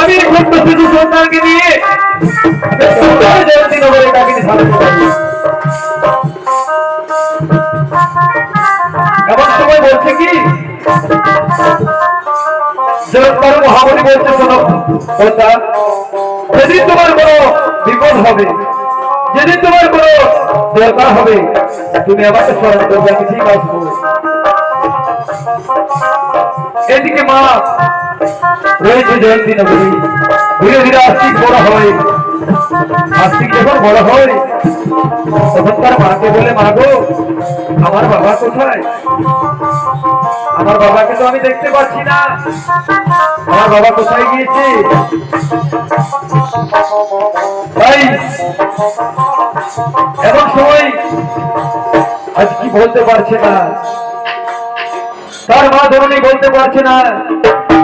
আমি ছোট্ট শিশু সন্তানকে নিয়ে জয়ন্তী নগরে কাকিনি সাজাতে পারি। এমন সময় বলছে কি জগৎকার মহামণি বলছে, শোনো বন্ধা যেদিন তোমার কোনো বিপদ হবে, যেদিন তোমার কোনো দরকার হবে, তুমি আমাকে স্মরণ করবে, আমি ঠিক আসব এদিকে মা রয়েছে জয়ন্তী নগরী ধীরে ধীরে আস্তিক বড় হয়। আস্তিক যখন বড় হয়, তখন তার মাকে বলে, মা গো, আমার বাবা কোথায়? আমার বাবাকে তো আমি দেখতে পাচ্ছি না। আমার বাবা কোথায় গিয়েছে? তাই এমন সময় আজ কি বলতে পারছে না? তার মা ধরনী বলতে পারছে না।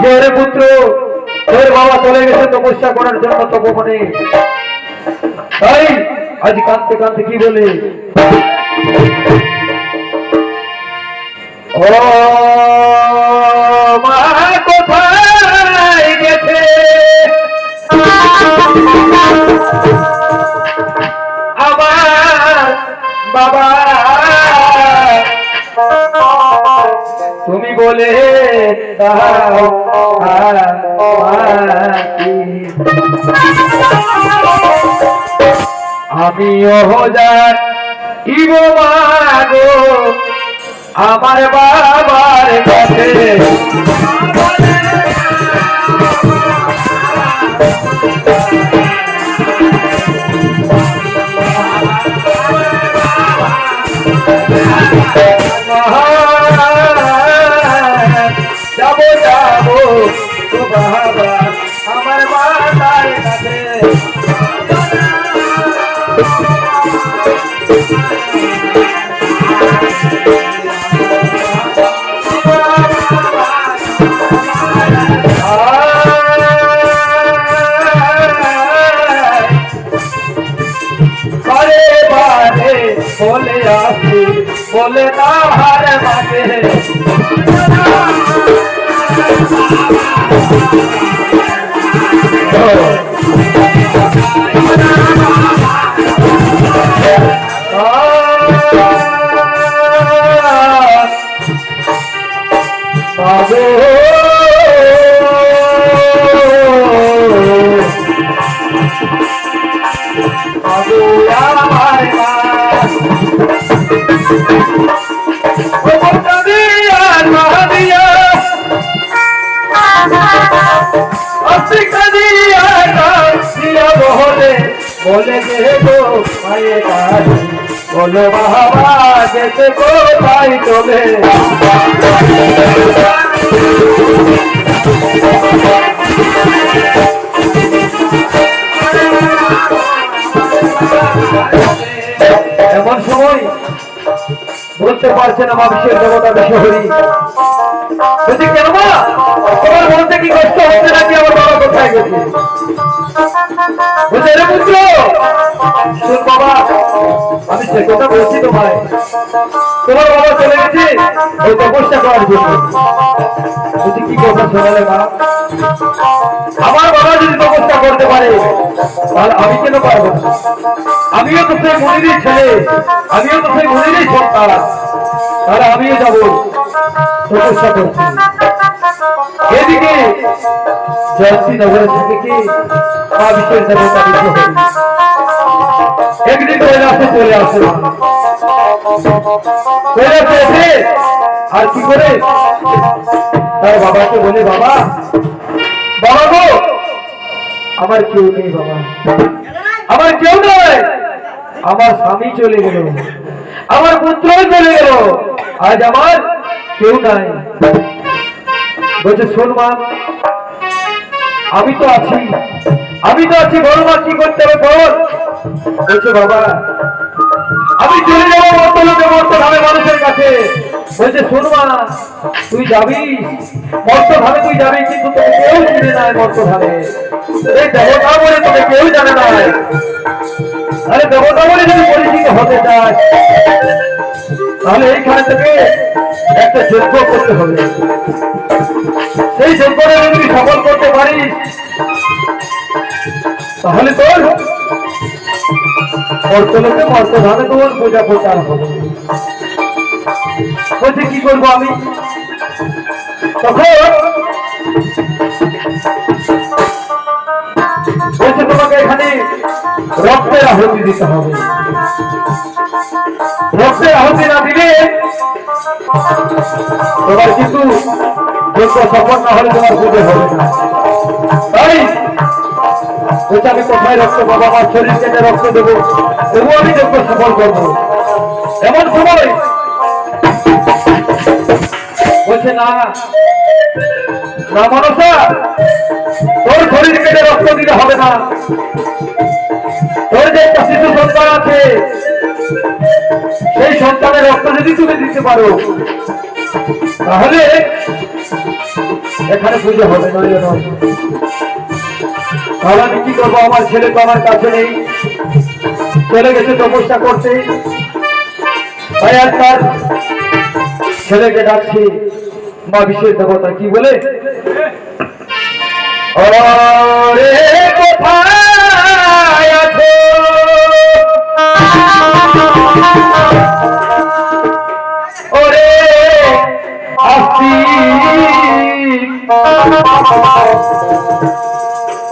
যে পুত্র তোর বাবা চলে গেছে তপস্যা করার জন্য তপবনে। তাই আজ কাঁদতে কাঁদতে কি বলে? ও মা বাবা বলে দাও। আমিও যার ইব মাগো আমার বাবার কাছে মাতার কাছে বারে বারে বলে আসি বলে কোথায় চলে। এমন সময় বলতে পারছে না মা বিশ্বের দেবতা বিশ্বহরি বলছি, কেন মা? তোমার বলতে কি কষ্ট হচ্ছে নাকি? আমার বাবা কোথায় গেছে? বলছে রে পুত্র বাবা আমি কথা বলছি তোমায়। তোমার বাবা চলে গেছে? ওই তপস্যা করার জন্য। বলছি, কি কথা শোনালে মা? আমার বাবা যদি তপস্যা করতে পারে, তাহলে আমি কেন পারব আমিও তো সেই মনিরই ছেলে। আমিও তো সেই মনিরই সন্তান। তাহলে আমিও যাব তপস্যা করছি এদিকে জয়ন্তী নগরে থেকে কি? মা বিশ্বের দেবতা বিশ্ব আর কি করে তার বাবাকে বলে বাবা বাবা গো আমার কেউ নেই বাবা আমার কেউ নয় আমার স্বামী চলে গেল আমার পুত্র চলে গেল আজ আমার কেউ নাই বলছে শোন মা আমি তো আছি, আমি তো আছি বড় মা কি করতে হবে বল? আমি চলে যাব মর্তলোকে মর্ত ধামে মানুষের কাছে। বলছে, শোন তুই যাবি? মর্ত ধামে তুই যাবি, কিন্তু তোকে কেউ চিনে নাই বর্তমানে। এই দেবতা বলে তোকে কেউ জানে না। আরে দেবতা বলে যদি পরিচিত হতে চাস তাহলে এইখানে থেকে একটা যজ্ঞ করতে হবে। সেই যজ্ঞটা যদি সফল করতে পারিস, তাহলে তোর অর্থলোকে মর্তধানে তোমার পূজা প্রচার হবে। বলছে, কি করব আমি? তখন বলছে, তোমাকে এখানে রক্তের আহুতি দিতে হবে। রক্তের আহুতি না দিলে তোমার কিন্তু যজ্ঞ সফল না হলে তোমার পুজো হবে না। তাই আমি কোথায় রক্ত পাবো আমার শরীর কেটে রক্ত দেবো। তবুও আমি যজ্ঞ সফল করব। এমন সময় বলছে, না না মনসা, তোর শরীর কেটে রক্ত দিতে হবে না। তোর যে একটা শিশু সন্তান আছে, সেই সন্তানের রক্ত যদি তুমি দিতে পারো, তাহলে এখানে পুজো হবে নয় তাহলে আমি কি করব? আমার ছেলে তো আমার কাছে নেই। চলে গেছে তপস্যা করতে। তাই আর ছেলেকে ডাকছি। মা বিশেষ দেবতা কি বলে? কোথায় আছো? ওরে আসি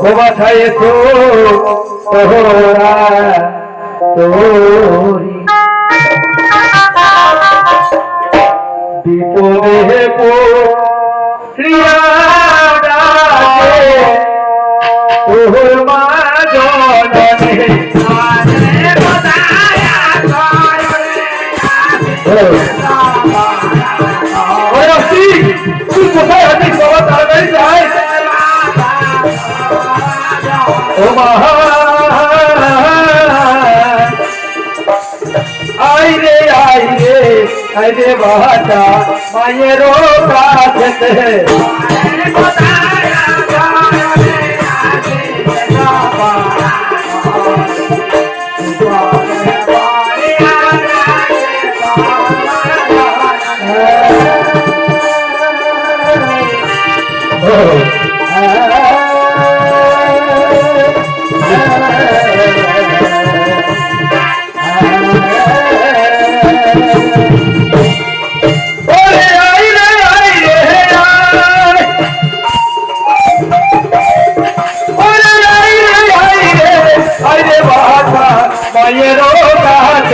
বাছাই এসো তোরা তোরি বিপদে প্রিয়া তোর মা জননে তুই কোথায় আছিস বাবা? তাড়াতাড়ি যাই ও মা আই রে আই রে আই রে বাটা মায়ের কাছে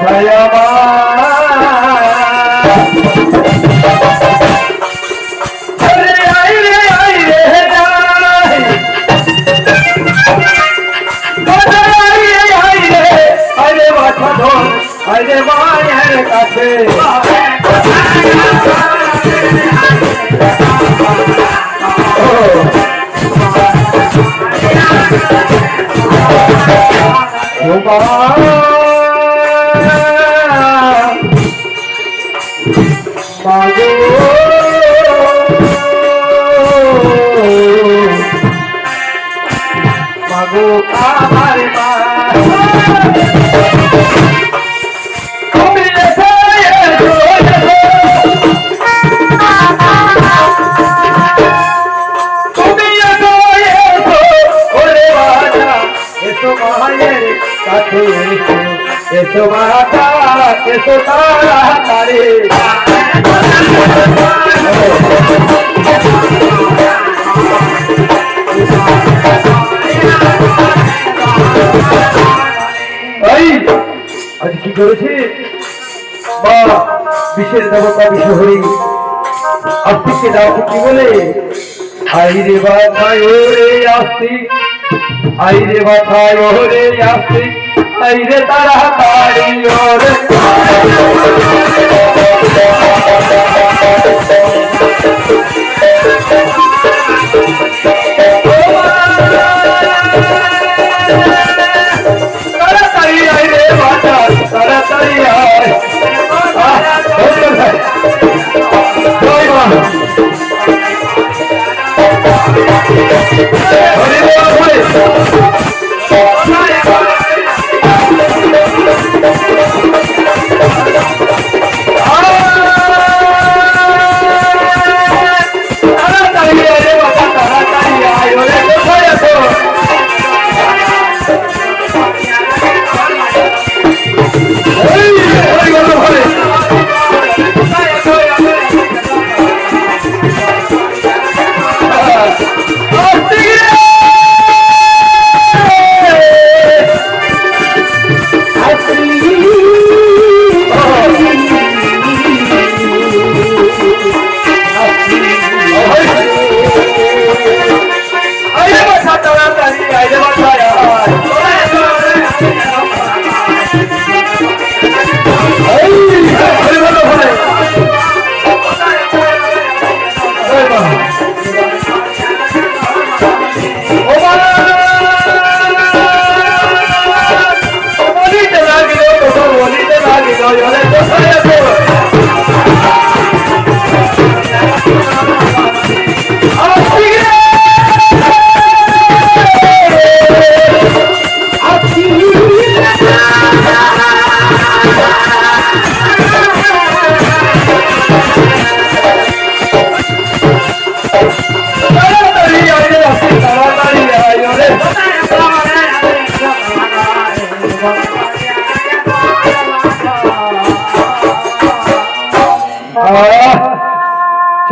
কথায় করেছে? বা বিশেষ দেবতা, বিশ্বহরি, আস্তিককে দাও কি বলে? আই রে বাছায় ওরে আস্তিক আই রে বাছায় ওরে আস্তিক আই রে তারা তারি ওরে তাড়াতাড়ি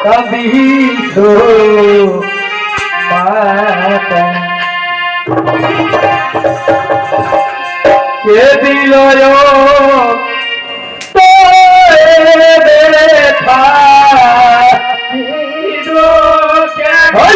কবিছ মাতা কে দিল ব্যথা ও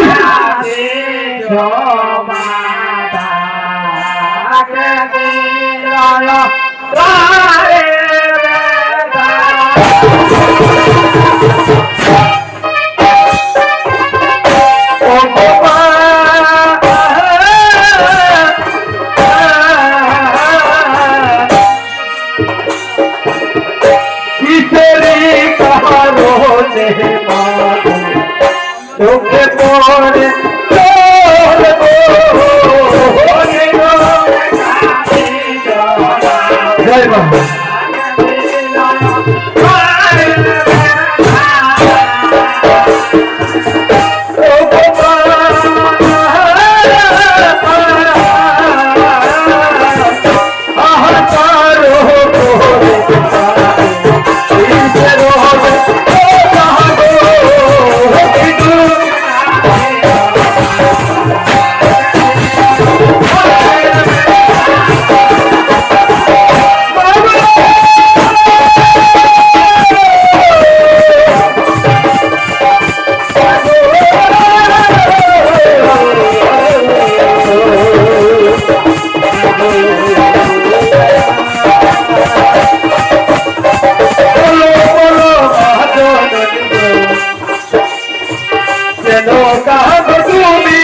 যেন কাহাকে তুমি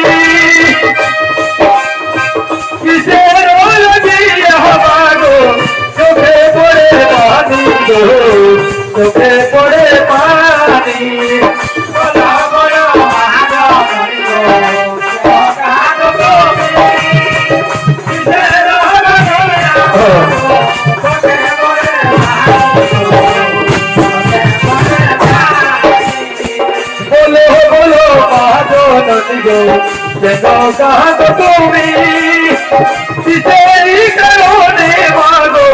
কিসের হবাগো চোখে পড়ে পানি চোখে পড়ে পানি কাঁদো তুমি কিসেরই কারণে মাগো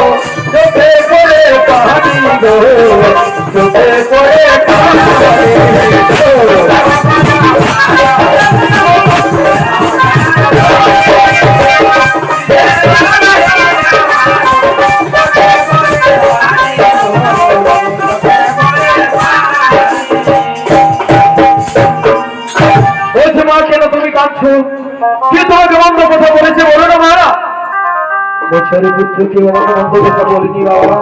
বছরের পুত্র কে আমাকে বন্ধ কথা বাবা?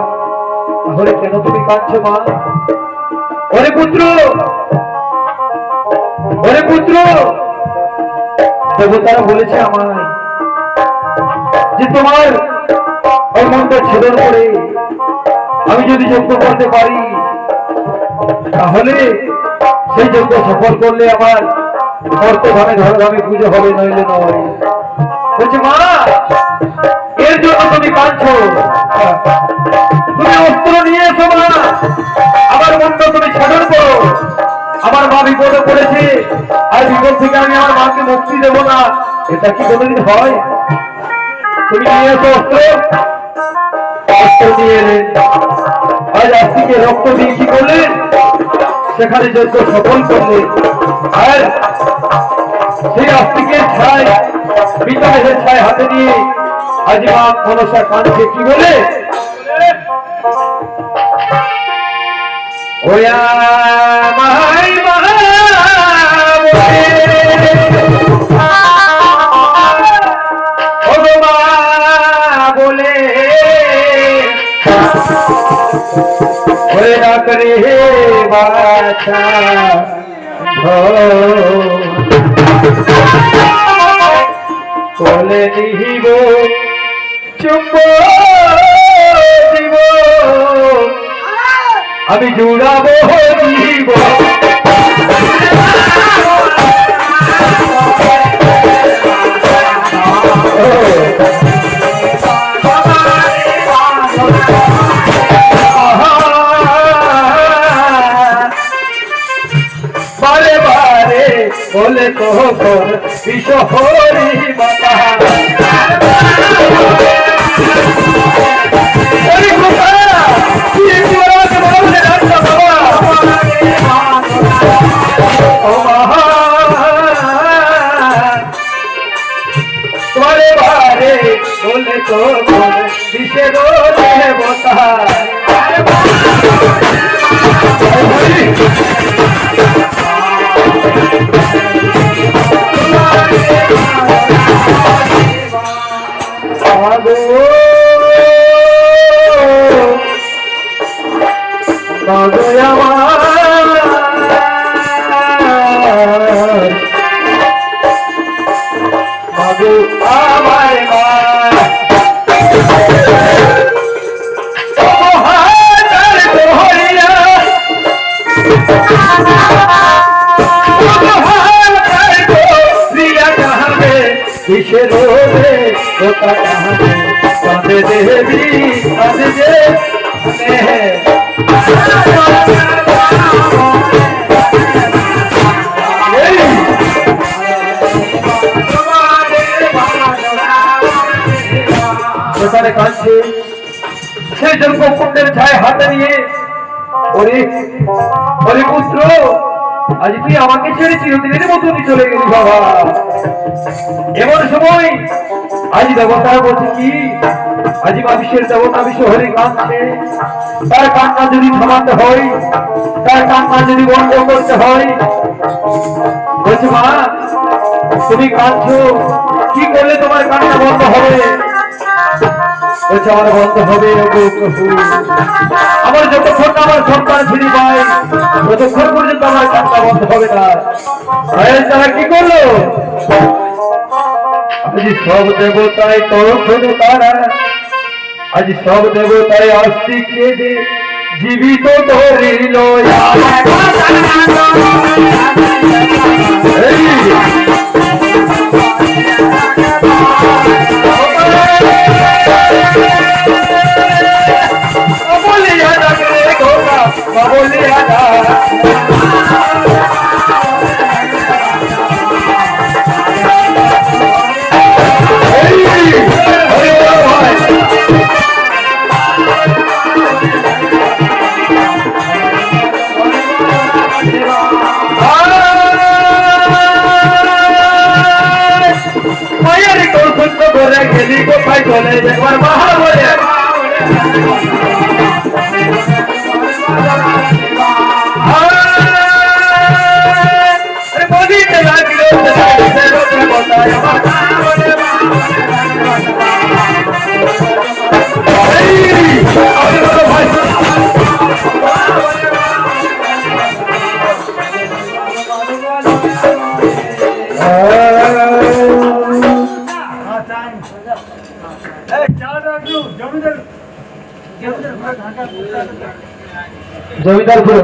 তাহলে কেন তুমি কাঁদছো, মা? ওরে পুত্র! ওরে পুত্র! দেবতারা বলেছে আমায় যে তোমার ওই মনটা ছেদন করে আমি যদি যজ্ঞ করতে পারি, তাহলে সেই যজ্ঞ সফল করলে আমার অর্থধামে ধরধামে পুজো হবে, নইলে নয়। বলছে, মা! এর তুমি কাঁদছো? তুমি অস্ত্র নিয়ে এসো মা। আমার মন্ড তুমি ছাড়ন করো। আমার মা বিপদে পড়েছে। আর বিপদ থেকে আমি আমার মাকে মুক্তি দেবো না। এটা কি কোনোদিন হয়? তুমি নিয়ে এসো অস্ত্র। অস্ত্র নিয়ে এলেন আজ আস্তিকে রক্ত দিয়ে কি করলেন সেখানে যজ্ঞ সফল করলে। আর সেই আস্তিকের ছায় বিকাশের ছায় হাতে নিয়ে আজ মা মনসা কাঁদছে কি বলে? ওয়া মাই মা বলে, ও মা বলে ওরে ডাক রে বাছা বলে দিহিব চুম্ব দিব আমি জুড়াবো দিব বারে বারে বলে কখন বিশহরি মাতা বিশের দেবতা কিসের রে ওটা কাহাবে কাঁদে দেবী কাঁদে দে সেখানে কাঁদছে সেই জন্য কুণ্ডের ছায় হাতে নিয়ে ওরে ওরে পুত্র আজ তুই আমাকে ছেড়ে চিরদিনের মতনই চলে গেলি, বাবা। এমন সময় আজ দেবতারা বলছে কি? আজ মানুষের দেবতা বিশ্ব হরে কাঁদছে তার কান্না যদি থামাতে হয়, তার কান্না যদি বন্ধ করতে হয়, বলছে মা, তুমি কাঁদছো, কি করলে তোমার কান্না বন্ধ হবে? বলছে আমার বন্ধ হবে আমার যতক্ষণ আমার সন্তান ফিরে পায়। ততক্ষণ পর্যন্ত আমার কান্না বন্ধ হবে না। তারা কি করল? আজ সব দেবতায় তখন তারা। আজ সব দেবতায় আস্তিকে যে জীবিত ধরিল। জমিদার পুরো